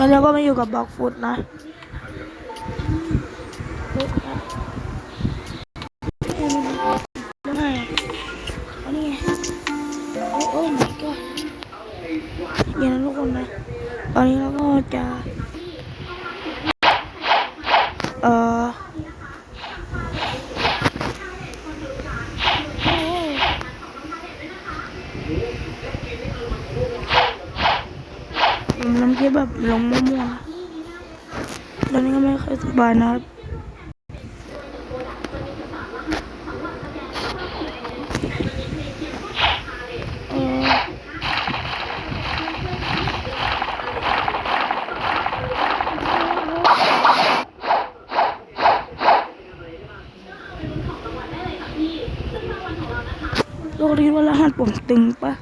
แล้วเราก็มาอยู่กับบล็อกฟุตนะแล้วไงอันนี้โอ้โอ้ my god อย่างนั้นทุกคนนะ ตอนนี้เราก็จะ เอ่อโอ้ผ มน้ำคิดแบบลงมั่วๆตอนนี้ก็ไม่ค่อยสบายนะครับเอ่อเราคิดว่ารหัสผมตึงปะ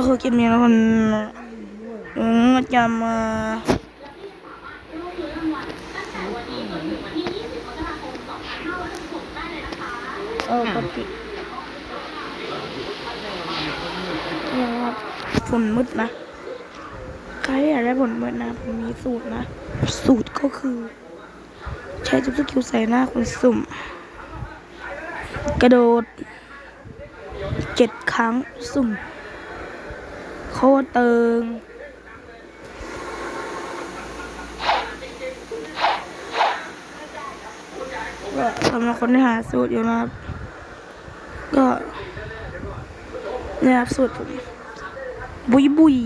ก็คือเกมนี้แล้วมันอืมจะมาเออปกติเนี่ยครับผลมืดนะ ใครอยากได้ผลมืดนะผมมีสูตรนะ สูตรก็คือ ใช้จุดสกิลใส่หน้าคนสุ่ม กระโดดเจ็ดครั้งสุ่ม โคตรเติงก็สำหรับคนที่หาสูตรอยู่นะครับ ก็เนี่ยครับสูตรผมบุยบุย